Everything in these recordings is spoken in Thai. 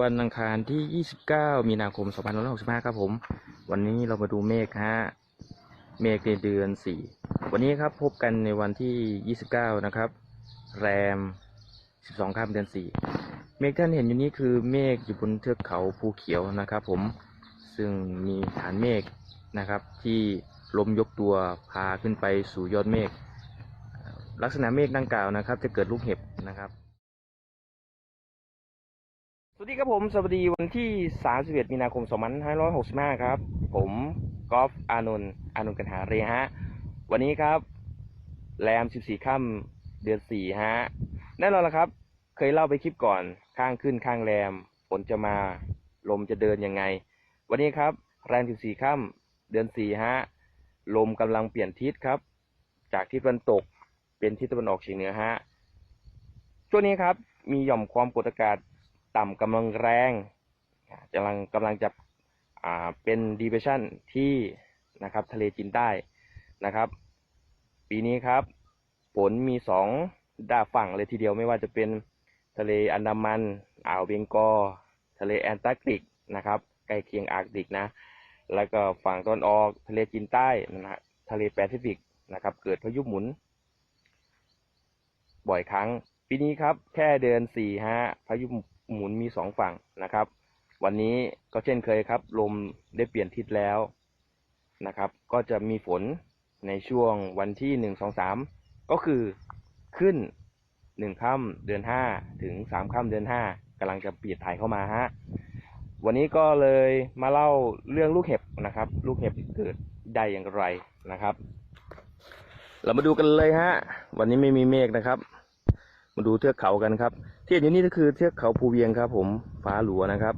วันอังคารที่ 29 มีนาคม 2565 ครับผม วันนี้เรามาดูเมฆฮะ เมฆในเดือน 4 วันนี้ครับพบกันในวันที่ 29 นะครับ แรม 12ค่ำเดือน 4 เมฆท่านเห็นอยู่นี้คือเมฆอยู่บนเทือกเขาภูเขียวนะครับผม ซึ่งมีฐานเมฆนะครับ ที่ลมยกตัวพาขึ้นไปสู่ยอดเมฆ ลักษณะเมฆดังกล่าวนะครับ จะเกิดลูกเห็บนะครับ สวัสดีครับผม สวัสดีวันที่ 31 มีนาคม 2565 ครับ ผมกอล์ฟอานนท์อานนท์กันหาเรฮะ วันนี้ครับ แรม 14 ค่ำเดือน 4 ฮะ แน่นอนละครับ เคยเล่าไปคลิปก่อน ข้างขึ้นข้างแรม ฝนจะมา ลมจะเดินยังไง วันนี้ครับ แรม 14 ค่ำเดือน 4 ฮะ ลมกำลังเปลี่ยนทิศครับ จากทิศตะวันตก เป็นทิศตะวันออกเฉียงเหนือฮะ ช่วงนี้ครับ มีหย่อมความกดอากาศ ต่ำกำลังแรงกำลังกำลังจะเป็น depression ที่นะครับทะเลจีนใต้นะครับ ปีนี้ครับฝนมีสองด้าฝั่งเลยทีเดียวไม่ว่าจะเป็นทะเลอันดามัน อ่าวเบงกอลทะเลแอนตาร์กติกนะครับใกล้เคียงอาร์กติกนะ แล้วก็ฝั่งตอนออกทะเลจีนใต้นะฮะทะเลแปซิฟิกนะครับ เกิดพายุหมุน บ่อยครั้ง ปีนี้ครับ แค่เดือนสี่ฮะพายุ หมุนมีสองฝั่งนะครับ วันนี้ก็เช่นเคยครับ ลมได้เปลี่ยนทิศแล้วนะครับ ก็จะมีฝนในช่วงวันที่หนึ่งสองสามก็คือขึ้นหนึ่งค่ำเดือนห้าถึงสามค่ำเดือนห้ากำลังจะเปลี่ยนถ่ายเข้ามาฮะวันนี้ก็เลยมาเล่าเรื่องลูกเห็บนะครับ ลูกเห็บเกิดได้อย่างไรนะครับ เรามาดูกันเลยฮะ วันนี้ไม่มีเมฆนะครับ มาดูเทือกเขากันครับ ที่เห็นอยู่นี่ก็คือเทือกเขาภูเวียงครับ ผมฟ้าหลัวนะครับ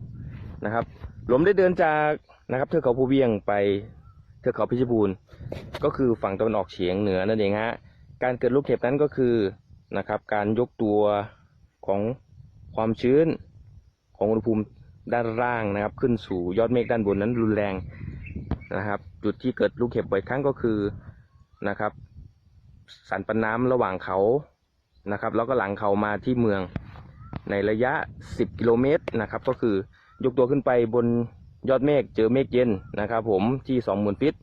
นะครับลมได้เดินจากนะครับ เทือกเขาภูเวียงไปเทือกเขาพิชบูรณ์ก็คือฝั่งตะวันออกเฉียงเหนือนั่นเองฮะการเกิดลูกเห็บนั้นก็คือนะครับ การยกตัวของความชื้นของอุณหภูมิด้านล่างนะครับ ขึ้นสู่ยอดเมฆด้านบนนั้นรุนแรงนะครับ จุดที่เกิดลูกเห็บบ่อยครั้งก็คือนะครับ สันปันน้ำระหว่างเขานะครับ แล้วก็หลังเขามาที่เมือง ในระยะ 10 กิโลเมตรนะครับก็คือยกตัวขึ้นไปบนยอดเมฆเจอเมฆเย็นนะครับผมที่20,000ฟิต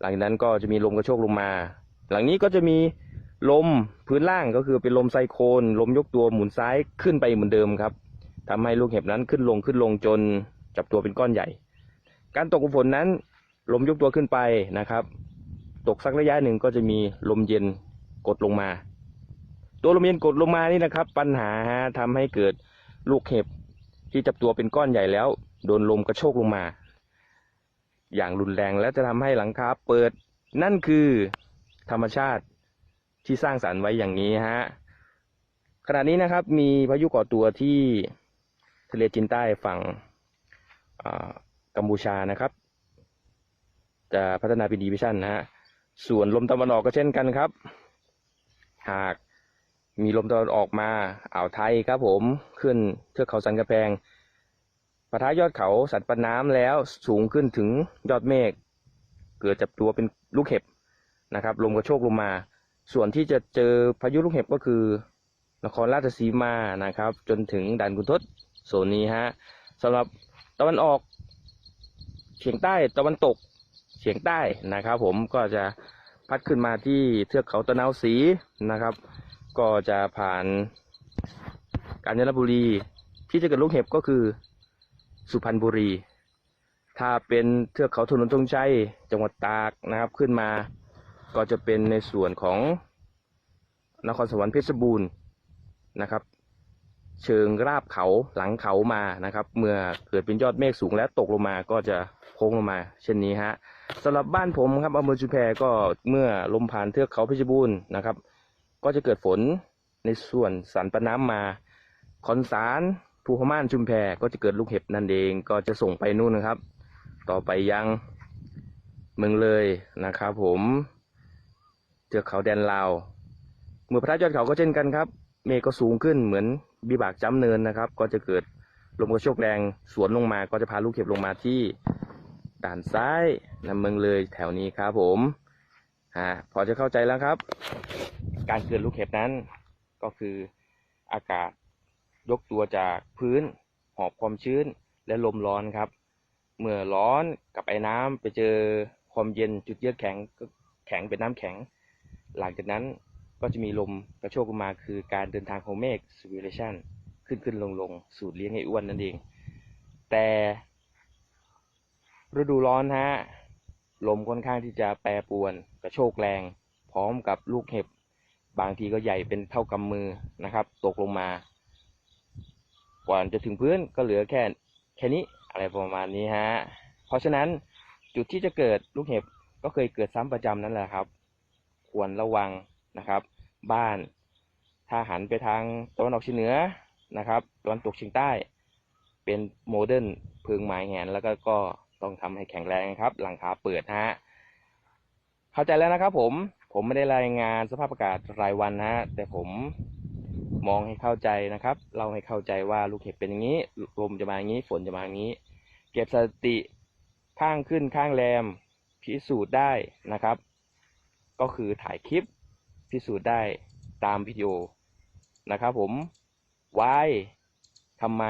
หลังจากนั้นก็จะมีลมกระโชกลงมา หลังนี้ก็จะมีลมพื้นล่างก็คือเป็นลมไซโคลนลมยกตัวหมุนซ้ายขึ้นไปเหมือนเดิมครับทำให้ลูกเห็บนั้นขึ้นลงขึ้นลงจนจับตัวเป็นก้อนใหญ่ การตกของฝนนั้น ลมยกตัวขึ้นไปนะครับ ตกสักระยะหนึ่งก็จะมีลมเย็นกดลงมา ตัวลมเย็นกดลงมานี่นะครับ ปัญหาฮะทำให้เกิดลูกเห็บที่จับตัวเป็นก้อนใหญ่แล้ว โดนลมกระโชกลงมา อย่างรุนแรงและจะทำให้หลังคาเปิดนั่นคือธรรมชาติที่สร้างสรรค์ไว้อย่างนี้ฮะขณะนี้นะครับมีพายุก่อตัวที่ทะเลจีนใต้ฝั่งกัมพูชานะครับ จะพัฒนาเป็นดีวิชั่นนะฮะส่วนลมตะวันออกก็เช่นกันครับ หาก มีลมตะวันออกมาอ่าวไทยครับผมขึ้นเทือกเขาสันกระแพงปะทะยอดเขาสันปะน้ำแล้วสูงขึ้นถึงยอดเมฆเกิดจับตัวเป็นลูกเห็บนะครับลมกระโชกลงมา ส่วนที่จะเจอพายุลูกเห็บก็คือนครราชสีมานะครับ จนถึงด่านกุนทศโซนนี้ฮะสำหรับตะวันออกเฉียงใต้ตะวันตกเฉียงใต้นะครับ ผมก็จะพัดขึ้นมาที่เทือกเขาตะนาวศรีนะครับ ก็จะผ่านกาญจนบุรี ที่จะเกิดลูกเห็บก็คือสุพรรณบุรี ถ้าเป็นเทือกเขาถนนธงชัยจังหวัดตากนะครับขึ้นมา ก็จะเป็นในส่วนของนครสวรรค์เพชรบูรณ์นะครับ เชิงราบเขาหลังเขามานะครับ เมื่อเกิดเป็นยอดเมฆสูงแล้วตกลงมาก็จะโค้งลงมา เช่นนี้ฮะสำหรับบ้านผมครับอำเภอชุมแพก็เมื่อลมผ่านเทือกเขาเพชรบูรณ์นะครับ ก็จะเกิดฝนในส่วนสันปะน้ำมา คอนสารภูพม่านชุมแพก็จะเกิดลูกเห็บนั่นเองก็จะส่งไปนู่นนะครับ ต่อไปยังเมืองเลยนะครับผมเทือกเขาแดนลาวเมื่อพระยอดเขาก็เช่นกันครับ เมฆก็สูงขึ้นเหมือนบิบากจ้ำเนินนะครับ ก็จะเกิดลมกระโชกแรงสวนลงมาก็จะพาลูกเห็บลงมาที่ด่านซ้ายนำเมืองเลยแถวนี้ครับผมอ่าพอจะเข้าใจแล้วครับ การเกิดลูกเห็บนั้น ก็คืออากาศยกตัวจากพื้น หอบความชื้นและลมร้อนครับ เมื่อร้อนกับไอ้น้ำไปเจอความเย็นจุดเยือกแข็งก็แข็งเป็นน้ำแข็ง หลังจากนั้นก็จะมีลมกระโชกมาคือการเดินทางของเมฆ circulation ขึ้นขึ้นลงลงสูตรเลี้ยงให้อ้วนนั่นเอง แต่ฤดูร้อนฮะลมค่อนข้างที่จะแปรปรวนกระโชกแรง พร้อมกับลูกเห็บ บางทีก็ใหญ่เป็นเท่ากำมือนะครับ ตกลงมา ก่อนจะถึงพื้นก็เหลือแค่แค่นี้อะไรประมาณนี้ฮะ เพราะฉะนั้นจุดที่จะเกิดลูกเห็บก็เคยเกิดซ้ำประจำนั่นแหละครับ ควรระวังนะครับ บ้านถ้าหันไปทางตะวันออกเฉียงเหนือนะครับตะวันตกเฉียงใต้ เป็นโมเดิร์นพิงไม้แหนแล้วก็ก็ต้องทำให้แข็งแรงครับ หลังคาเปิดฮะเข้าใจแล้วนะครับผม ผมไม่ได้รายงานสภาพอากาศรายวันนะฮะแต่ผมมองให้เข้าใจนะครับเราให้เข้าใจว่าลูกเห็บเป็นอย่างนี้ ลมจะมาอย่างนี้ ฝนจะมาอย่างนี้ เก็บสติข้างขึ้นข้างแรมพิสูจน์ได้นะครับ ก็คือถ่ายคลิปพิสูจน์ได้ตามวิดีโอนะครับผม why ทำไม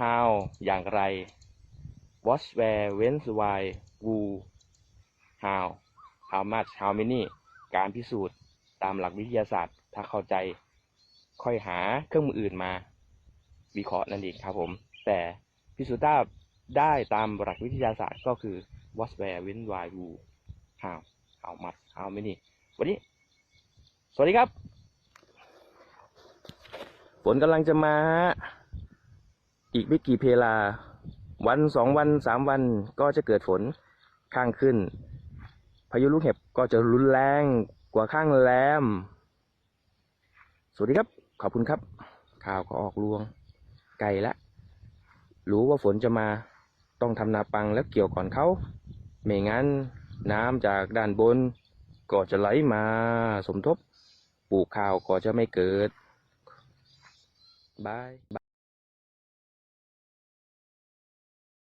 how อย่างไร what where when why who how much how many การพิสูจน์ตามหลักวิทยาศาสตร์ ถ้าเข้าใจค่อยหาเครื่องมืออื่นมา วิเคราะห์นั่นเองครับผม แต่พิสูจน์ได้ได้ตามหลักวิทยาศาสตร์ก็คือ what where when why who how how much how many วันนี้ สวัสดีครับฝนกำลังจะมาฮะอีกไม่กี่เพลา วันสองวันสามวันก็จะเกิดฝนข้างขึ้น พายุลูกเห็บก็จะรุนแรงกว่าข้างแรม สวัสดีครับ ขอบคุณครับ ข่าวก็ออกลวง ไกลละ รู้ว่าฝนจะมาต้องทำนาปังแล้วเกี่ยวก่อนเขา ไม่งั้นน้ำจากด้านบน ก็จะไหลมาสมทบ ปลูกข้าวก็จะไม่เกิดบาย